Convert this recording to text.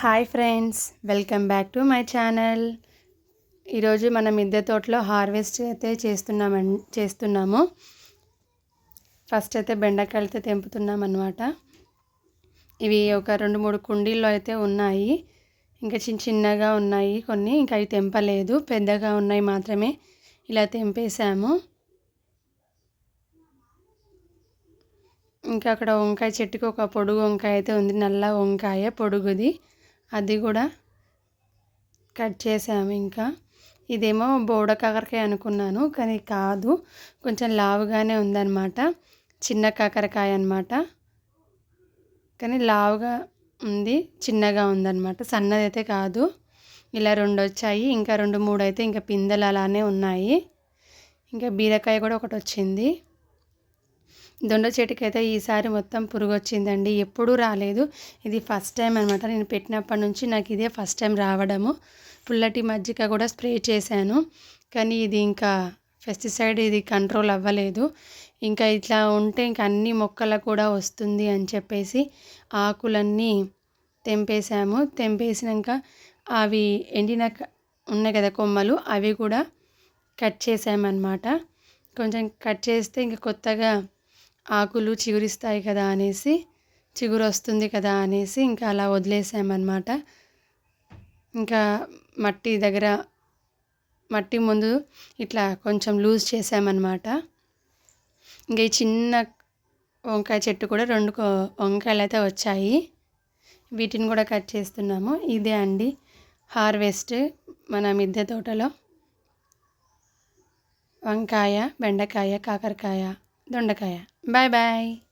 Hi friends welcome back to my channel. ఈరోజు మనం మిద్దె తోటలో హార్వెస్ట్ అయితే చేస్తున్నామన్ చేస్తున్నాము. ఫస్ట్ అయితే బెండకాయలు అయితే తెంపుతున్నాం అనమాట ఇవి ఒక రెండు మూడు కుండీల్లో అయితే ఉన్నాయి. ఇంకా చిన్న చిన్నగా ఉన్నాయి కొన్ని ఇంకా అవి తెంపలేదు. పెద్దగా ఉన్నాయి మాత్రమే ఇలా తెంపేశాము. ఇంకా అక్కడ వంకాయ చెట్టుకి ఒక పొడుగు వంకాయ అయితే ఉంది నల్ల వంకాయ పొడుగుది. అది కూడా కట్ చేసాము ఇంకా. ఇదేమో బోడ కాకరకాయ అనుకున్నాను కానీ కాదు. కొంచెం లావుగానే ఉందన్నమాట. చిన్న కాకరకాయ అనమాట కానీ లావుగా ఉంది చిన్నగా ఉందన్నమాట. సన్నది అయితే కాదు. ఇలా రెండు వచ్చాయి ఇంకా రెండు మూడు అయితే ఇంకా పిందెలు అలానే ఉన్నాయి. ఇంకా బీరకాయ కూడా ఒకటి వచ్చింది. దొండ చెట్టుకి అయితే ఈసారి మొత్తం పురుగు వచ్చిందండి ఎప్పుడూ రాలేదు. ఇది ఫస్ట్ టైం అనమాట నేను పెట్టినప్పటి నుంచి నాకు ఇదే ఫస్ట్ టైం రావడము. పుల్లటి మజ్జిగ కూడా స్ప్రే చేశాను. కానీ ఇది ఇంకా పెస్టిసైడ్ ఇది కంట్రోల్ అవ్వలేదు. ఇంకా ఇట్లా ఉంటే ఇంకా అన్ని మొక్కలకు కూడా వస్తుంది అని చెప్పేసి ఆకులన్నీ తెంపేసాము తెంపేసినాక అవి ఎండిన ఉన్నాయి కదా కొమ్మలు అవి కూడా కట్ చేసామన్నమాట కొంచెం కట్ చేస్తే ఇంకా కొత్తగా ఆకులు చిగురిస్తాయి కదా అనేసి చిగురు వస్తుంది కదా అనేసి ఇంకా అలా వదిలేసామన్నమాట. ఇంకా మట్టి దగ్గర మట్టి ముందు ఇట్లా కొంచెం లూజ్ చేసామన్నమాట. ఇంకా ఈ చిన్న వంకాయ చెట్టు కూడా రెండు వంకాయలు అయితే వచ్చాయి. వీటిని కూడా కట్ చేస్తున్నాము. ఇదే అండి హార్వెస్ట్ మన మిద్దె తోటలో. వంకాయ బెండకాయ కాకరకాయ దొండకాయ. Bye bye.